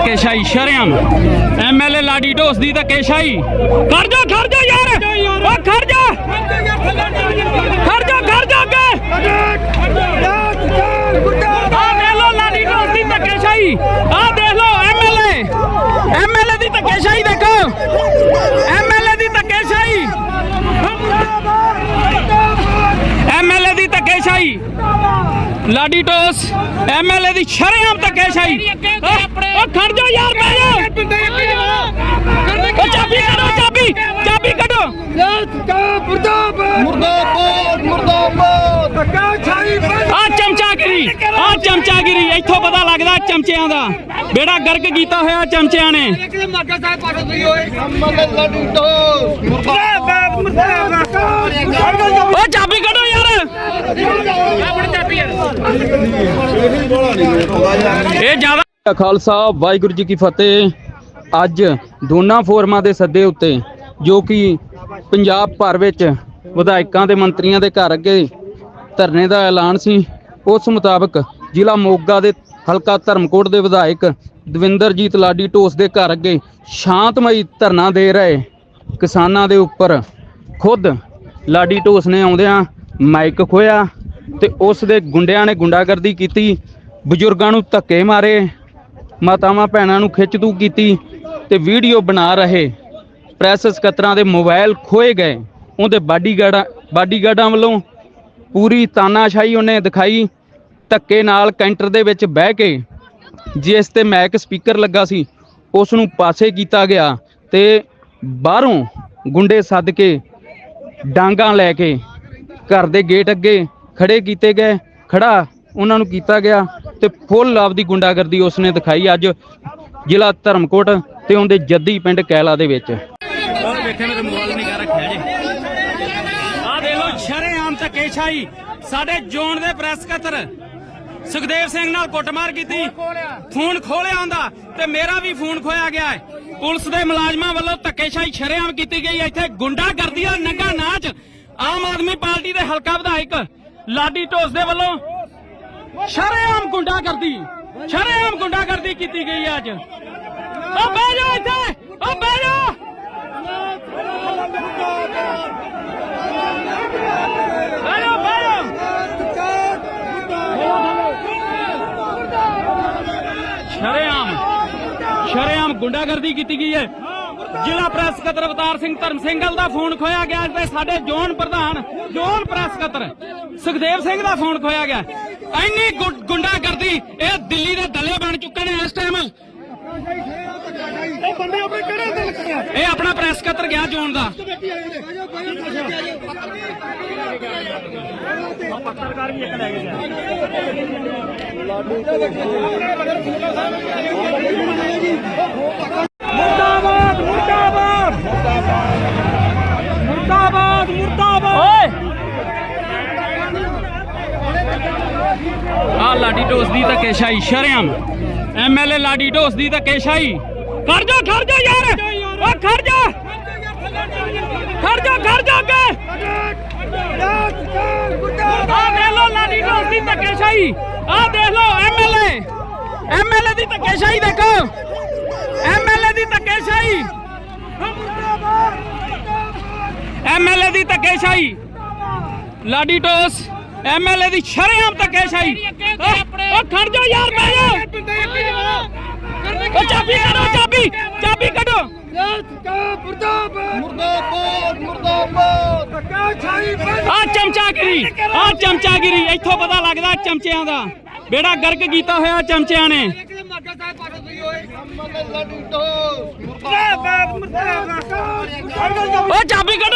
ਧੱਕੇਸ਼ਾਹੀ ਸ਼ਰਮ ਐਮਐਲਏ ਲਾਡੀ ਢੋਸ ਦੀ ਧੱਕੇਸ਼ਾਹੀ ਖੜ ਜਾ ਖੜ ਜਾ ਯਾਰ ਓ ਖੜ ਜਾ ਖੜ ਜਾ ਖੜ ਜਾ ਅੱਗੇ ਆ ਦੇਖ ਲਓ ਲਾਡੀ ਢੋਸ ਦੀ ਧੱਕੇਸ਼ਾਹੀ ਆ ਦੇਖ ਲਓ ਐਮਐਲਏ ਐਮਐਲਏ ਦੀ ਧੱਕੇਸ਼ਾਹੀ ਦੇਖੋ ਐਮਐਲਏ ਦੀ ਧੱਕੇਸ਼ਾਹੀ ਐਮਐਲਏ ਦੀ ਧੱਕੇਸ਼ਾਹੀ ਲਾਡੀ ਟੋਸ ਐਮਐਲਏ ਦੀ ਸ਼ਰੇਆਮ ਧੱਕੇਸ਼ਾਹੀ ਓ ਖੜ ਜਾ ਯਾਰ ਬਹਿ ਜਾ ਓ ਚਾਬੀ ਕੱਢੋ ਚਾਬੀ। ਚਾਬੀ ਕੱਢੋ। ਮੁਰਦਾਬਾਦ। ਮੁਰਦਾਬਾਦ ਧੱਕਾ ਛਾਈ ਆ ਚਮਚਾਗਿਰੀ ਆ ਚਮਚਾਗਿਰੀ ਇੱਥੋਂ ਪਤਾ ਲੱਗਦਾ ਚਮਚਿਆਂ ਦਾ। ਬੇੜਾ ਗਰਕ ਕੀਤਾ ਹੋਇਆ ਚਮਚਿਆਂ ਨੇ। ਅਮਲ ਲੱਡੂ ਟੋਸ ਮੁਰਦਾਬਾਦ। ਓ ਚਾਬੀ ਕੱਢੋ ਯਾਰ। ਇਹ ਜ਼ਿਆਦਾ ਖਾਲਸਾ, ਵਾਹਿਗੁਰੂ ਜੀ ਕੀ ਫਤਿਹ। ਅੱਜ ਦੋਨਾਂ ਫੋਰਮਾਂ ਦੇ ਸੱਦੇ ਉੱਤੇ, ਜੋ ਕਿ ਪੰਜਾਬ ਭਰ ਵਿੱਚ ਵਿਧਾਇਕਾਂ ਤੇ ਮੰਤਰੀਆਂ ਦੇ ਘਰ ਅੱਗੇ ਧਰਨੇ ਦਾ ਐਲਾਨ ਸੀ, ਉਸ ਮੁਤਾਬਕ ਜ਼ਿਲ੍ਹਾ ਮੋਗਾ ਦੇ ਹਲਕਾ ਧਰਮਕੋਟ ਦੇ ਵਿਧਾਇਕ ਦਵਿੰਦਰਜੀਤ ਲਾਡੀ ਢੋਸ ਦੇ ਘਰ ਅੱਗੇ ਸ਼ਾਂਤਮਈ ਧਰਨਾ ਦੇ ਰਹੇ ਕਿਸਾਨਾਂ ਦੇ ਉੱਪਰ ਖੁਦ ਲਾਡੀ ਢੋਸ ਨੇ ਆਉਂਦਿਆਂ ਮਾਈਕ ਖੋਇਆ ਤੇ ਉਸ ਦੇ ਗੁੰਡਿਆਂ ਨੇ ਗੁੰਡਾਗਰਦੀ ਕੀਤੀ, ਬਜ਼ੁਰਗਾਂ ਨੂੰ ਧੱਕੇ ਮਾਰੇ, ਮਾਤਾਵਾਂ ਭੈਣਾਂ ਨੂੰ ਖਿੱਚਤੂ ਕੀਤੀ ਤੇ ਵੀਡੀਓ ਬਣਾ ਰਹੇ। ਪ੍ਰੈਸ ਸਕੱਤਰਾਂ ਦੇ ਮੋਬਾਈਲ ਖੋਏ ਗਏ। ਉਹਦੇ ਬਾਡੀਗਾਰਡਾਂ ਬਾਡੀਗਾਰਡਾਂ ਵੱਲੋਂ ਪੂਰੀ ਤਾਨਾਸ਼ਾਹੀ ਉਹਨੇ ਦਿਖਾਈ। ਧੱਕੇ ਨਾਲ ਕੈਂਟਰ ਦੇ ਵਿੱਚ ਬਹਿ ਕੇ ਜਿਸ ਤੇ ਮੈਕ ਸਪੀਕਰ ਲੱਗਾ ਸੀ, ਉਸ ਨੂੰ ਪਾਸੇ ਕੀਤਾ ਗਿਆ ਤੇ ਬਾਹਰੋਂ ਗੁੰਡੇ ਸੱਦ ਕੇ ਡਾਂਗਾ ਲੈ ਕੇ ਘਰ ਦੇ ਗੇਟ ਅੱਗੇ ਖੜੇ ਕੀਤੇ ਗਏ, ਖੜਾ ਉਹਨਾਂ ਨੂੰ ਕੀਤਾ ਗਿਆ ਤੇ ਫੁੱਲ ਆਪਦੀ ਗੁੰਡਾਗਰਦੀ ਉਸਨੇ ਦਿਖਾਈ ਅੱਜ ਜ਼ਿਲ੍ਹਾ ਧਰਮਕੋਟ ਤੇ ਉਹਦੇ ਜੱਦੀ ਪਿੰਡ ਕੈਲਾ ਦੇ ਵਿੱਚ। ਵੇਖੇ ਮੇਰੇ ਮੋਬਾਈਲ ਨਿਗਾ ਰੱਖਿਆ ਜੀ। ਆ ਦੇ ਲੋ ਸ਼ਰੇਆਮ ਧੱਕੇਸ਼ਾਹੀ। ਸਾਡੇ ਜ਼ੋਨ ਦੇ ਪ੍ਰੈਸ ਕਤਰ ਸੁਖਦੇਵ ਸਿੰਘ ਨਾਲ ਕੁੱਟਮਾਰ ਕੀਤੀ। ਫੋਨ ਖੋਲਿਆ ਆਂਦਾ ਤੇ ਮੇਰਾ ਵੀ ਫੋਨ ਖੋਇਆ ਗਿਆ ਹੈ। ਪੁਲਿਸ ਦੇ ਮੁਲਾਜ਼ਮਾਂ ਵੱਲੋਂ ਧੱਕੇਸ਼ਾਹੀ ਸ਼ਰੇਆਮ ਕੀਤੀ ਗਈ ਇੱਥੇ ਗੁੰਡਾਗਰਦੀ ਦਾ ਨੰਗਾ ਨਾਚ। ਆਮ ਆਦਮੀ ਪਾਰਟੀ ਦੇ ਹਲਕਾ ਵਿਧਾਇਕ ਲਾਡੀ ਢੋਸ ਦੇ ਵੱਲੋਂ ਸ਼ਰੇਆਮ ਗੁੰਡਾਗਰਦੀ ਸ਼ਰੇਆਮ ਗੁੰਡਾਗਰਦੀ ਕੀਤੀ ਗਈ ਹੈ ਅੱਜ। ਓ ਬਹਿ ਜਾ ਇੱਥੇ ਓ ਬਹਿ ਜਾ ਸ਼ਰੇਆਮ ਸ਼ਰੇਆਮ ਗੁੰਡਾਗਰਦੀ ਕੀਤੀ ਗਈ ਹੈ। ਜ਼ਿਲ੍ਹਾ ਪ੍ਰੈਸ ਸਕੱਤਰ ਅਵਤਾਰ ਸਿੰਘ ਧਰਮ ਸਿੰਘਲ ਦਾ ਫੋਨ ਖੋਇਆ ਗਿਆ ਤੇ ਸਾਡੇ ਜ਼ੋਨ ਪ੍ਰਧਾਨ ਜ਼ੋਨ ਪ੍ਰੈਸ ਸਕੱਤਰ ਸੁਖਦੇਵ ਸਿੰਘ ਦਾ ਫੋਨ ਖੋਇਆ ਗਿਆ। ਇੰਨੀ ਗੁੰਡਾਗਰਦੀ ਇਹ ਦਿੱਲੀ ਦੇ ਦਲੇ ਬਣ ਚੁੱਕੇ ਨੇ ਇਸ ਟਾਈਮ ਇਹ ਬੰਦੇ ਆਪਣੇ ਕਿਹੜੇ ਦਿਲ ਕਰਿਆ ਇਹ ਆਪਣਾ ਪ੍ਰੈਸ ਸਕੱਤਰ ਗਿਆ ਜ਼ੋਨ ਦਾ। ਮੁਰਦਾਬਾਦ ਮੁਰਦਾਬਾਦ ਮੁਰਦਾਬਾਦ। ਮੁਰਦਾਬਾਦ! ਓਏ ਆ ਲਾਡੀ ਢੋਸ ਦੀ ਧੱਕੇਸ਼ਾਹੀ ਸ਼ਰਮ ਐਮਐਲਏ ਲਾਡੀ ਢੋਸ ਦੀ ਧੱਕੇਸ਼ਾਹੀ। ਖੜ ਜਾ ਖੜ ਜਾ ਯਾਰ! ਓ ਖੜ ਜਾ! ਖੜ ਜਾ ਖੜ ਜਾ ਅੱਗੇ! ਆ ਦੇਖ ਲਓ ਲਾਡੀ ਢੋਸ ਦੀ ਧੱਕੇਸ਼ਾਹੀ। ਆ ਦੇਖ ਲਓ ਐਮਐਲਏ ਐਮਐਲਏ ਦੀ ਧੱਕੇਸ਼ਾਹੀ ਦੇਖੋ। ਐਮਐਲਏ ਦੀ ਧੱਕੇਸ਼ਾਹੀ। ਐਮਐਲਏ ਦੀ ਧੱਕੇਸ਼ਾਹੀ। ਲਾਡੀ ਟੋਸ ਐਮਐਲਏ ਦੀ ਸ਼ਰੇਆਮ ਧੱਕੇਸ਼ਾਹੀ। ਓ ਖੜ ਜਾ ਯਾਰ ਬਹਿ ਜਾ ਓ ਚਾਬੀ ਕੱਢੋ, ਚਾਬੀ ਚਾਬੀ ਕੱਢੋ। ਆ ਚਮਚਾਗਿਰੀ ਆ ਚਮਚਾਗਿਰੀ, ਇੱਥੋਂ ਪਤਾ ਲੱਗਦਾ ਚਮਚਿਆਂ ਦਾ। ਬੇੜਾ ਗਰਕ ਕੀਤਾ ਹੋਇਆ ਚਮਚਿਆਂ ਨੇ। ਅਮਲ ਚਾਬੀ ਕੱਢੋ।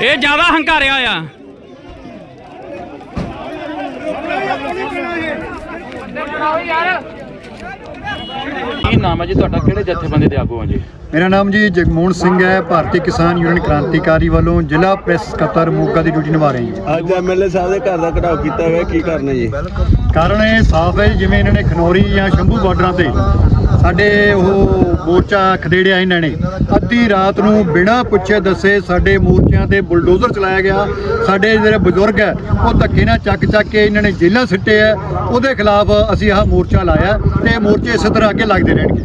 ਇਹ ਜ਼ਿਆਦਾ ਹੰਕਾਰਿਆ ਆ। ਕੀ ਨਾਮ ਹੈ ਜੀ ਤੁਹਾਡਾ? ਕਿਹੜੇ ਜਥੇਬੰਦੀ ਦੇ ਆਗੂ ਆ ਜੀ? ਮੇਰਾ ਨਾਮ ਜੀ ਜਗਮੋਹਨ ਸਿੰਘ ਹੈ ਭਾਰਤੀ ਕਿਸਾਨ ਯੂਨੀਅਨ ਕ੍ਰਾਂਤੀਕਾਰੀ ਵੱਲੋਂ ਜ਼ਿਲ੍ਹਾ ਪ੍ਰੈਸ ਸਕੱਤਰ ਮੋਗਾ ਦੀ ਡਿਊਟੀ ਨਿਭਾ ਰਹੀ ਹਾਂ ਅੱਜ ਐਮਐਲਏ ਸਾਹਿਬ ਦੇ ਘਰ ਦਾ ਘਟਾਓ ਕੀਤਾ ਹੋਇਆ ਕੀ ਕਰਨਾ ਜੀ? ਕਾਰਨ ਇਹ ਸਾਫ਼ ਹੈ ਜੀ, ਜਿਵੇਂ ਇਹਨਾਂ ਨੇ ਖਨੌਰੀ ਜਾਂ ਸ਼ੰਭੂ ਬਾਰਡਰਾਂ ਤੇ ਸਾਡੇ ਉਹ ਮੋਰਚਾ ਖਦੇੜਿਆ ਇਹਨਾਂ ਨੇ। ਅੱਧੀ ਰਾਤ ਨੂੰ ਬਿਨਾਂ ਪੁੱਛੇ ਦੱਸੇ ਸਾਡੇ ਮੋਰਚਿਆਂ ਤੇ ਬੁਲਡੋਜ਼ਰ ਚਲਾਇਆ ਗਿਆ। ਸਾਡੇ ਜਿਹੜੇ ਬਜ਼ੁਰਗ ਹੈ ਉਹ ਧੱਕੇ ਨਾਲ ਚੱਕ ਚੱਕ ਕੇ ਇਹਨਾਂ ਨੇ ਜੇਲ੍ਹਾਂ ਸਿੱਟੇ ਆ। ਉਹਦੇ ਖਿਲਾਫ ਅਸੀਂ ਆਹ ਮੋਰਚਾ ਲਾਇਆ ਤੇ ਇਹ ਮੋਰਚੇ ਇਸੇ ਤਰ੍ਹਾਂ ਅੱਗੇ ਲੱਗਦੇ ਰਹਿਣਗੇ।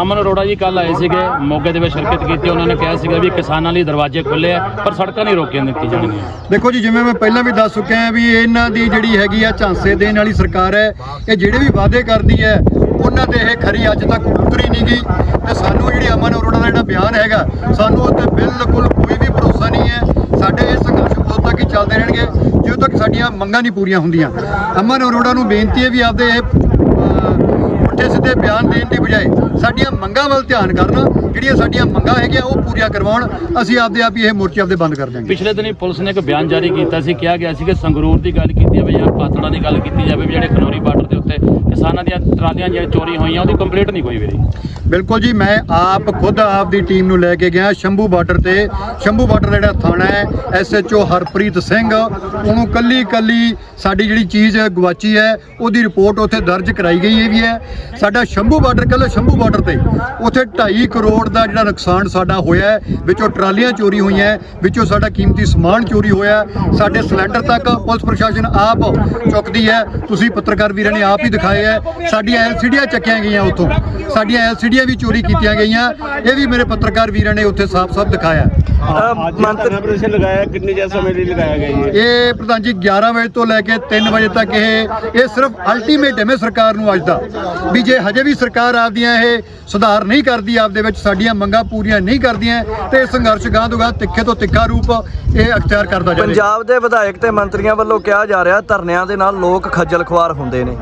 ਅਮਨ ਅਰੋੜਾ ਜੀ ਕੱਲ ਆਏ ਸੀਗੇ ਮੋਗੇ ਦੇ ਵਿੱਚ ਸ਼ਿਰਕਤ ਕੀਤੀ ਉਹਨਾਂ ਨੇ ਕਿਹਾ ਸੀਗਾ ਵੀ ਕਿਸਾਨਾਂ ਲਈ ਦਰਵਾਜ਼ੇ ਖੁੱਲੇ ਆ ਪਰ ਸੜਕਾਂ ਨਹੀਂ ਰੋਕੀਆਂ ਦਿੱਤੀ ਜਾਣਗੀਆਂ। ਦੇਖੋ ਜੀ ਜਿਵੇਂ ਮੈਂ ਪਹਿਲਾਂ ਵੀ ਦੱਸ ਚੁੱਕਿਆ ਵੀ ਇਹਨਾਂ ਦੀ ਜਿਹੜੀ ਹੈਗੀ ਆ ਝਾਂਸੇ ਦੇਣ ਵਾਲੀ ਸਰਕਾਰ ਹੈ ਇਹ ਜਿਹੜੇ ਵੀ ਵਾਅਦੇ ਕਰਦੀ ਹੈ ਉਹਨਾਂ ਤੇ ਇਹ ਖਰੀ ਅੱਜ ਤੱਕ ਉਤਰੀ ਨਹੀਂ ਗਈ ਤੇ ਸਾਨੂੰ ਜਿਹੜੀ ਅਮਨ ਅਰੋੜਾ ਦਾ ਜਿਹੜਾ ਬਿਆਨ ਹੈਗਾ, ਸਾਨੂੰ ਉਹ ਤੇ ਬਿਲਕੁਲ ਕੋਈ ਵੀ ਭਰੋਸਾ ਨਹੀਂ ਹੈ। ਸਾਡੇ ਇਹ ਸੰਘਰਸ਼ ਉਦੋਂ ਤੱਕ ਹੀ ਚੱਲਦੇ ਰਹਿਣਗੇ, ਜਦੋਂ ਤੱਕ ਸਾਡੀਆਂ ਮੰਗਾਂ ਨਹੀਂ ਪੂਰੀਆਂ ਹੁੰਦੀਆਂ। ਅਮਨ ਅਰੋੜਾ ਨੂੰ ਬੇਨਤੀ ਹੈ ਵੀ ਆਪਦੇ ਇਹ ਪੁੱਠੇ ਸਿੱਧੇ ਬਿਆਨ ਦੇਣ ਦੀ ਬਜਾਏ ਸਾਡੀਆਂ ਮੰਗਾਂ ਵੱਲ ਧਿਆਨ ਕਰਨ ਜਿਹੜੀਆਂ ਸਾਡੀਆਂ ਮੰਗਾਂ ਹੈਗੀਆਂ ਉਹ ਪੂਰੀਆਂ ਕਰਵਾਉਣ ਅਸੀਂ ਆਪਦੇ ਆਪ ਹੀ ਇਹ ਮੋਰਚੇ ਆਪਦੇ ਬੰਦ ਕਰ ਦਿਆਂਗੇ। ਪਿਛਲੇ ਦਿਨੀ ਪੁਲਿਸ ਨੇ ਇੱਕ ਬਿਆਨ ਜਾਰੀ ਕੀਤਾ ਸੀ ਕਿਹਾ ਗਿਆ ਸੀ ਕਿ ਸੰਗਰੂਰ ਦੀ ਗੱਲ ਕੀਤੀ ਜਾਵੇ ਜਾਂ ਪਾਤੜਾ ਦੀ ਗੱਲ ਕੀਤੀ ਜਾਵੇ ਵੀ ਜਿਹੜੇ ਖਨੌਰੀ ਬਾਰਡਰ ਦੇ ਉੱਤੇ ਕਿਸਾਨਾਂ ਦੀਆਂ ਟਰਾਲੀਆਂ ਜਿਹੜੀਆਂ ਚੋਰੀ ਹੋਈਆਂ ਉਹਦੀ ਕੰਪਲੀਟ ਨਹੀਂ ਕੋਈ ਵੀ ਬਿਲਕੁਲ ਜੀ ਮੈਂ ਆਪ ਖੁਦ ਆਪਦੀ ਟੀਮ ਨੂੰ ਲੈ ਕੇ ਗਿਆ ਸ਼ੰਭੂ ਬਾਰਡਰ ਤੇ। ਸ਼ੰਭੂ ਬਾਰਡਰ ਦਾ ਜਿਹੜਾ ਥਾਣਾ ਹੈ ਐਸਐਚਓ ਹਰਪ੍ਰੀਤ ਸਿੰਘ ਉਹਨੂੰ ਕੱਲੀ ਕੱਲੀ ਸਾਡੀ ਜਿਹੜੀ ਚੀਜ਼ ਗਵਾਚੀ ਹੈ ਉਹਦੀ ਰਿਪੋਰਟ ਉੱਥੇ ਦਰਜ ਕਰਾਈ ਗਈ ਹੈ ਵੀ ਹੈ। ਸਾਡਾ ਸ਼ੰਭੂ ਬਾਰਡਰ ਕੱਲ੍ਹ ਸ਼ੰਭੂ ਬਾਰਡਰ ਤੇ। ਉੱਥੇ 2.5 ਕਰੋੜ ਦਾ ਜਿਹੜਾ ਨੁਕਸਾਨ ਸਾਡਾ ਹੋਇਆ ਵਿੱਚੋਂ ਟਰਾਲੀਆਂ ਚੋਰੀ ਹੋਈਆਂ ਵਿੱਚੋਂ ਸਾਡਾ ਕੀਮਤੀ ਸਮਾਨ ਚੋਰੀ ਹੋਇਆ ਸਾਡੇ ਸਿਲੰਡਰ ਤੱਕ ਪੁਲਿਸ ਪ੍ਰਸ਼ਾਸਨ ਆਪ ਚੁੱਕਦੀ ਹੈ। ਤੁਸੀਂ ਪੱਤਰਕਾਰ ਵੀਰਾਂ ਨੇ ਆਪ ਹੀ ਦਿਖਾਏ ਹੈ, ਸਾਡੀਆਂ ਐਲਸੀਡੀਆਂ ਚੱਕੀਆਂ ਗਈਆਂ ਉੱਥੋਂ। ਸਾਡੀਆਂ ਐਲਸੀਡੀਆਂ ਵੀ ਚੋਰੀ ਕੀਤੀਆਂ ਗਈਆਂ। ਇਹ ਵੀ ਮੇਰੇ ਪੱਤਰਕਾਰ ਵੀਰਾਂ ਨੇ ਉੱਥੇ ਸਾਫ਼-ਸਾਫ਼ ਦਿਖਾਇਆ। ਅੱਜ ਧਰਨਾ ਪ੍ਰਦਰਸ਼ਨ ਲਗਾਇਆ ਕਿੰਨੇ ਜਿਹਾ ਸਮੇਂ ਲਈ ਲਗਾਇਆ ਗਿਆ ਜੀ ਇਹ? ਪ੍ਰਧਾਨ ਜੀ 11 ਵਜੇ ਤੋਂ ਲੈ ਕੇ 3 ਵਜੇ ਤੱਕ ਇਹ ਇਹ ਸਿਰਫ ਅਲਟੀਮੇਟਮ ਹੈ ਸਰਕਾਰ ਨੂੰ ਅੱਜ ਦਾ। ਵੀ ਜੇ ਹਜੇ ਵੀ ਸਰਕਾਰ ਆਪਦੀਆਂ ਇਹ ਸੁਧਾਰ ਨਹੀਂ ਕਰਦੀ ਆਪਦੇ ਵਿੱਚ ਸਾਡੀਆਂ ਮੰਗਾਂ ਪੂਰੀਆਂ ਨਹੀਂ ਕਰਦੀਆਂ ਤੇ ਸੰਘਰਸ਼ ਗਾਂਹ ਤੋਂ ਗਾਂਹ ਤਿੱਖੇ ਤੋਂ ਤਿੱਖਾ ਰੂਪ ਇਹ ਅਖਤਿਆਰ ਕਰਦਾ ਜਾਵੇਗਾ ਪੰਜਾਬ ਦੇ ਵਿਧਾਇਕ ਤੇ ਮੰਤਰੀਆਂ ਵੱਲੋਂ ਕਿਹਾ ਜਾ ਰਿਹਾ ਧਰਨਿਆਂ ਦੇ ਨਾਲ ਲੋਕ ਖੱਜਲ ਖੁਆਰ ਹੁੰਦੇ ਨੇ।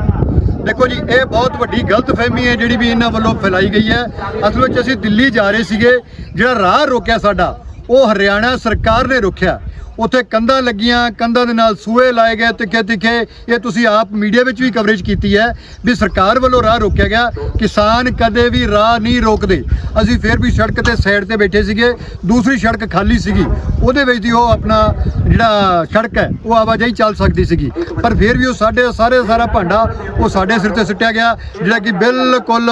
ਦੇਖੋ ਜੀ ਇਹ ਬਹੁਤ ਵੱਡੀ ਗਲਤਫਹਿਮੀ ਹੈ ਜਿਹੜੀ ਵੀ ਇਹਨਾਂ ਵੱਲੋਂ ਫੈਲਾਈ ਗਈ ਹੈ। ਅਸਲ ਵਿੱਚ ਅਸੀਂ ਦਿੱਲੀ ਜਾ ਰਹੇ ਸੀਗੇ ਜਿਹੜਾ ਰਾਹ ਰੋਕਿਆ ਸਾਡਾ ਉਹ ਹਰਿਆਣਾ ਸਰਕਾਰ ਨੇ ਰੋਕਿਆ। ਉੱਥੇ ਕੰਧਾਂ ਲੱਗੀਆਂ, ਕੰਧਾਂ ਦੇ ਨਾਲ ਸੂਏ ਲਾਏ ਗਏ ਤਿੱਖੇ ਤਿੱਖੇ। ਇਹ ਤੁਸੀਂ ਆਪ ਮੀਡੀਆ ਵਿੱਚ ਵੀ ਕਵਰੇਜ ਕੀਤੀ ਹੈ ਵੀ ਸਰਕਾਰ ਵੱਲੋਂ ਰਾਹ ਰੋਕਿਆ ਗਿਆ। ਕਿਸਾਨ ਕਦੇ ਵੀ ਰਾਹ ਨਹੀਂ ਰੋਕਦੇ। ਅਸੀਂ ਫਿਰ ਵੀ ਸੜਕ ਤੇ ਸਾਈਡ ਤੇ ਬੈਠੇ ਸੀਗੇ। ਦੂਸਰੀ ਸੜਕ ਖਾਲੀ ਸੀਗੀ। ਉਹਦੇ ਵਿੱਚ ਦੀ ਉਹ ਆਪਣਾ ਜਿਹੜਾ ਸੜਕ ਹੈ, ਉਹ ਆਵਾਜਾਈ ਚੱਲ ਸਕਦੀ ਸੀਗੀ। ਪਰ ਫਿਰ ਵੀ ਉਹ ਸਾਡੇ ਸਾਰੇ ਦਾ ਸਾਰਾ ਭਾਂਡਾ ਉਹ ਸਾਡੇ ਸਿਰ ਤੇ ਸੁੱਟਿਆ ਗਿਆ। ਜਿਹੜਾ ਕਿ ਬਿਲਕੁਲ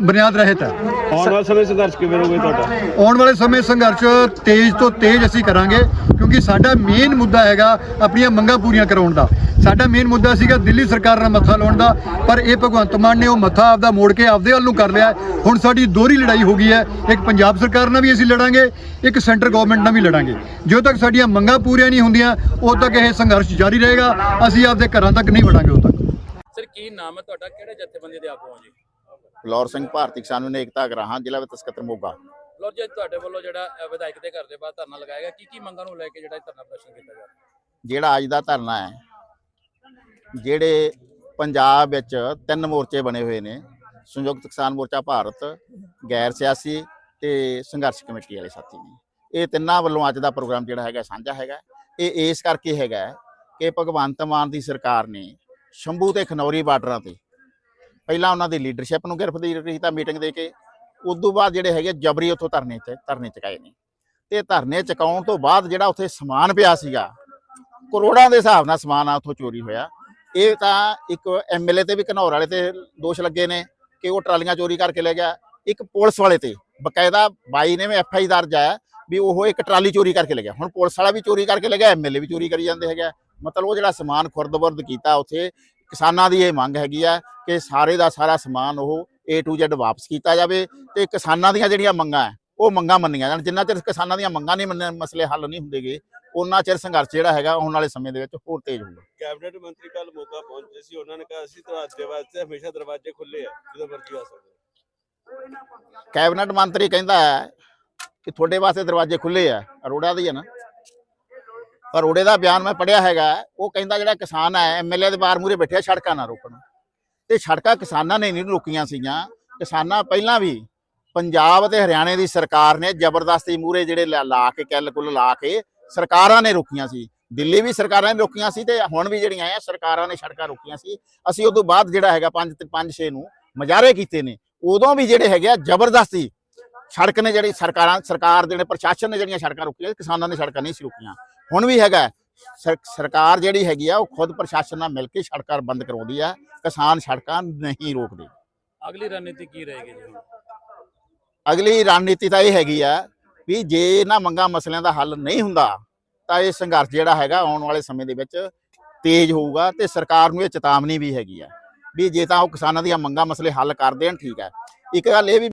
ਬੁਨਿਆਦ ਰਹਿਤ ਹੈ। ਆਉਣ ਵਾਲੇ ਸਮੇਂ ਸੰਘਰਸ਼ ਕਿਵੇਂ ਰਹੂਗਾ ਤੁਹਾਡਾ? ਆਉਣ ਵਾਲੇ ਸਮੇਂ ਸੰਘਰਸ਼ ਤੇਜ਼ ਤੋਂ ਤੇਜ਼ ਅਸੀਂ ਕਰਾਂਗੇ ਕਿਉਂਕਿ ਸਾਡਾ ਮੇਨ ਮੁੱਦਾ ਹੈਗਾ ਆਪਣੀਆਂ ਮੰਗਾਂ ਪੂਰੀਆਂ ਕਰਾਉਣ ਦਾ। ਸਾਡਾ ਮੇਨ ਮੁੱਦਾ ਸੀਗਾ ਦਿੱਲੀ ਸਰਕਾਰ ਨਾਲ ਮੱਥਾ ਲਾਉਣ ਦਾ ਪਰ ਇਹ ਭਗਵੰਤ ਮਾਨ ਨੇ ਉਹ ਮੱਥਾ ਆਪਦਾ ਮੋੜ ਕੇ ਆਪਦੇ ਵੱਲ ਨੂੰ ਕਰ ਲਿਆ। ਹੁਣ ਸਾਡੀ ਦੋਹਰੀ ਲੜਾਈ ਹੋ ਗਈ ਹੈ। ਇੱਕ ਪੰਜਾਬ ਸਰਕਾਰ ਨਾਲ ਵੀ ਅਸੀਂ ਲੜਾਂਗੇ ਇੱਕ ਸੈਂਟਰ ਗਵਰਨਮੈਂਟ ਨਾਲ ਵੀ ਲੜਾਂਗੇ। ਜਦੋਂ ਤੱਕ ਸਾਡੀਆਂ ਮੰਗਾਂ ਪੂਰੀਆਂ ਨਹੀਂ ਹੁੰਦੀਆਂ ਉਦੋਂ ਤੱਕ ਇਹ ਸੰਘਰਸ਼ ਜਾਰੀ ਰਹੇਗਾ। ਅਸੀਂ ਆਪਦੇ ਘਰਾਂ ਤੱਕ ਨਹੀਂ ਵੜਾਂਗੇ ਉਦੋਂ ਤੱਕ। ਸਰ ਕੀ ਨਾਮ ਹੈ ਤੁਹਾਡਾ? ਕਿਹੜੇ ਜਥੇਬੰਦੀ ਦੇ ਆਗੂ ਹੋ ਜੀ? ਲੌਰ ਸਿੰਘ ਭਾਰਤੀ ਕਿਸਾਨ ਯੂਨੀਅਨ ਏਕਤਾ ਗਰਾਹਾਂ ਜ਼ਿਲ੍ਹਾ ਵਿਤ ਸਕੱਤਰ ਮੋਗਾ। ਲੋ ਜੀ ਤੁਹਾਡੇ ਵੱਲੋਂ ਜਿਹੜਾ ਵਿਧਾਇਕ ਦੇ ਘਰ ਦੇ ਬਾਹਰ ਧਰਨਾ ਲਗਾਇਆ ਗਿਆ। ਕੀ ਕੀ ਮੰਗਾਂ ਨੂੰ ਲੈ ਕੇ ਜਿਹੜਾ ਧਰਨਾ ਪ੍ਰਦਰਸ਼ਨ ਕੀਤਾ ਜਾ ਰਿਹਾ ਜਿਹੜਾ ਅੱਜ ਦਾ ਧਰਨਾ ਹੈ ਜਿਹੜੇ ਪੰਜਾਬ ਵਿੱਚ ਤਿੰਨ ਮੋਰਚੇ ਬਣੇ ਹੋਏ ਨੇ ਸੰਯੁਕਤ ਕਿਸਾਨ ਮੋਰਚਾ ਭਾਰਤ ਗੈਰ ਸਿਆਸੀ ਤੇ ਸੰਘਰਸ਼ ਕਮੇਟੀ ਵਾਲੇ ਸਾਥੀ ਨੇ। ਇਹ ਤਿੰਨਾਂ ਵੱਲੋਂ ਅੱਜ ਦਾ ਪ੍ਰੋਗਰਾਮ ਜਿਹੜਾ ਹੈਗਾ ਸਾਂਝਾ ਹੈਗਾ। ਇਹ ਇਸ ਕਰਕੇ ਹੈਗਾ ਕਿ ਭਗਵੰਤ ਮਾਨ ਦੀ ਸਰਕਾਰ ਨੇ ਸ਼ੰਭੂ ਤੇ ਖਨੌਰੀ ਬਾਰਡਰਾਂ ਤੇ ਪਹਿਲਾਂ ਉਹਨਾਂ ਦੀ ਲੀਡਰਸ਼ਿਪ ਨੂੰ ਗਿਰਫਤਾਰੀ ਕੀਤਾ ਮੀਟਿੰਗ ਦੇ ਕੇ। ਉਸ ਤੋਂ ਬਾਅਦ ਜਿਹੜੇ ਹੈਗੇ ਜਬਰੀ ਉੱਥੋਂ ਧਰਨੇ ਤੇ ਧਰਨੇ ਚੁਕਾਏ ਨੇ। ਤੇ ਧਰਨੇ ਚੁਕਾਉਣ ਤੋਂ ਬਾਅਦ ਜਿਹੜਾ ਉੱਥੇ ਸਮਾਨ ਪਿਆ ਸੀਗਾ, ਕਰੋੜਾਂ ਦੇ ਹਿਸਾਬ ਨਾਲ ਸਮਾਨ ਆ ਉੱਥੋਂ ਚੋਰੀ ਹੋਇਆ। ਇਹ ਤਾਂ ਇੱਕ ਐਮਐਲਏ ਤੇ ਵੀ ਘਨੌਰ ਵਾਲੇ ਤੇ ਦੋਸ਼ ਲੱਗੇ ਨੇ ਕਿ ਉਹ ਟਰਾਲੀਆਂ ਚੋਰੀ ਕਰਕੇ ਲੈ ਗਿਆ। ਇੱਕ ਪੁਲਿਸ ਵਾਲੇ ਤੇ, ਬਕਾਇਦਾ ਬਾਈ ਨੇ ਵੀ ਐਫਆਈ ਦਰਜ ਆਇਆ ਵੀ ਉਹ ਇੱਕ ਟਰਾਲੀ ਚੋਰੀ ਕਰਕੇ ਲੈ ਗਿਆ। ਹੁਣ ਪੁਲਿਸ ਵਾਲਾ ਵੀ ਚੋਰੀ ਕਰਕੇ ਲੈ ਗਿਆ ਐਮਐਲਏ ਵੀ ਚੋਰੀ ਕਰੀ ਜਾਂਦੇ ਹੈਗਾ ਮਤਲਬ ਉਹ ਜਿਹੜਾ ਸਮਾਨ ਖੁਰਦ-ਬੁਰਦ ਕੀਤਾ ਉੱਥੇ ਕਿਸਾਨਾਂ ਦੀ ਇਹ ਮੰਗ ਹੈਗੀ ਆ ਕਿ ਸਾਰੇ ਦਾ ਸਾਰਾ ਸਮਾਨ ਉਹ A to Z ਵਾਪਸ ਕੀਤਾ ਜਾਵੇ ਤੇ ਕਿਸਾਨਾਂ ਦੀਆਂ ਜਿਹੜੀਆਂ ਮੰਗਾਂ ਉਹ ਮੰਗਾਂ ਮੰਨੀਆਂ ਜਾਣ। ਜਿੰਨਾ ਚਿਰ ਕਿਸਾਨਾਂ ਦੀਆਂ ਮੰਗਾਂ ਨਹੀਂ ਮੰਨੇ ਮਸਲੇ ਹੱਲ ਨਹੀਂ ਹੁੰਦੇਗੇ ਉਹਨਾਂ ਚਿਰ ਸੰਘਰਸ਼ ਜਿਹੜਾ ਹੈਗਾ ਆਉਣ ਵਾਲੇ ਸਮੇਂ ਦੇ ਵਿੱਚ ਹੋਰ ਤੇਜ਼ ਹੋਊਗਾ। ਕੈਬਨਿਟ ਮੰਤਰੀ ਕੱਲ ਮੋਗਾ ਪਹੁੰਚੇ ਸੀ ਉਹਨਾਂ ਨੇ ਕਿਹਾ ਅਸੀਂ ਤੁਹਾਡੇ ਵਾਸਤੇ ਹਮੇਸ਼ਾ ਦਰਵਾਜ਼ੇ ਖੁੱਲੇ ਆ ਜਦੋਂ ਮਰਜ਼ੀ ਆ ਸਕਦੇ। ਕੈਬਨਿਟ ਮੰਤਰੀ ਕਹਿੰਦਾ ਹੈ ਕਿ ਤੁਹਾਡੇ ਵਾਸਤੇ ਦਰਵਾਜ਼ੇ ਖੁੱਲੇ ਆ ਅਰੋੜਾ ਦੀ ਹੈ ਨਾ। ਪਰ ਅਰੋੜੇ ਦਾ ਬਿਆਨ ਮੈਂ ਪੜਿਆ ਹੈਗਾ, ਉਹ ਕਹਿੰਦਾ ਜਿਹੜਾ ਕਿਸਾਨ ਹੈ ਐਮਐਲਏ ਦੇ ਬਾਹਰ ਮੂਰੇ ਬੈਠਿਆ ਸੜਕਾਂ ਨਾ ਰੋਕਣ ਤੇ ਸੜਕਾਂ ਕਿਸਾਨਾਂ ਨੇ ਨਹੀਂ ਰੋਕੀਆਂ ਸੀਗੀਆਂ, ਕਿਸਾਨਾਂ ਪਹਿਲਾਂ ਵੀ ਪੰਜਾਬ ਤੇ ਹਰਿਆਣੇ ਦੀ ਸਰਕਾਰ ਨੇ ਜ਼ਬਰਦਸਤੀ ਮੂਰੇ ਜਿਹੜੇ ਲਾ ਲਾ ਕੇ, ਕਿੱਲ ਕੁੱਲ ਲਾ ਕੇ ਸਰਕਾਰਾਂ ਨੇ ਰੋਕੀਆਂ ਸੀ। ਦਿੱਲੀ ਵੀ ਸਰਕਾਰਾਂ ਨੇ ਰੋਕੀਆਂ ਸੀ ਤੇ ਹੁਣ ਵੀ ਜਿਹੜੀਆਂ ਆ, ਸਰਕਾਰਾਂ ਨੇ ਸੜਕਾਂ ਰੋਕੀਆਂ ਸੀ। ਅਸੀਂ ਉਦੋਂ ਬਾਅਦ ਜਿਹੜਾ ਹੈਗਾ 5 5 6 ਨੂੰ ਮਜਾਰੇ ਕੀਤੇ ਨੇ। ਉਦੋਂ ਵੀ ਜਿਹੜੇ ਹੈਗੇ ਆ, ਜ਼ਬਰਦਸਤੀ ਸੜਕ ਨੇ ਜਿਹੜੀ ਸਰਕਾਰਾਂ, ਸਰਕਾਰ ਦੇ ਪ੍ਰਸ਼ਾਸਨ ਨੇ ਜਿਹੜੀਆਂ ਸੜਕਾਂ ਰੋਕੀਆਂ, ਕਿਸਾਨਾਂ ਨੇ ਸੜਕਾਂ ਨਹੀਂ ਸੀ ਰੋਕੀਆਂ। ਹੁਣ ਵੀ ਹੈਗਾ ਸਰ- ਸਰਕਾਰ ਜਿਹੜੀ ਹੈਗੀ ਆ ਉਹ ਖੁਦ ਪ੍ਰਸ਼ਾਸਨ ਨਾਲ ਮਿਲ ਕੇ ਸੜਕਾਂ ਬੰਦ ਕਰਾਉਂਦੀ ਆ। ਕਿਸਾਨ ਸੜਕਾਂ ਨਹੀਂ ਰੋਕਦੇ। ਅਗਲੀ ਰਣਨੀਤੀ ਕੀ ਰਹੇਗੀ ਜੀ? ਅਗਲੀ ਰਣਨੀਤੀ ਤਾਂ ਇਹ ਹੈਗੀ ਆ ਵੀ ਜੇ ਇਹਨਾਂ ਮੰਗਾਂ ਮਸਲਿਆਂ ਦਾ ਹੱਲ ਨਹੀਂ ਹੁੰਦਾ ਤਾਂ ਇਹ ਸੰਘਰਸ਼ ਜਿਹੜਾ ਹੈਗਾ ਆਉਣ ਵਾਲੇ ਸਮੇਂ ਦੇ ਵਿੱਚ ਤੇਜ਼ ਹੋਊਗਾ ਤੇ ਸਰਕਾਰ ਨੂੰ ਇਹ ਚੇਤਾਵਨੀ ਵੀ ਹੈਗੀ ਆ ਵੀ ਜੇ ਤਾਂ ਉਹ ਕਿਸਾਨਾਂ ਦੀਆਂ ਮੰਗਾਂ ਮਸਲੇ ਹੱਲ ਕਰ ਦੇਣ ਠੀਕ ਹੈ ਇੱਕ ਗੱਲ ਇਹ ਵੀ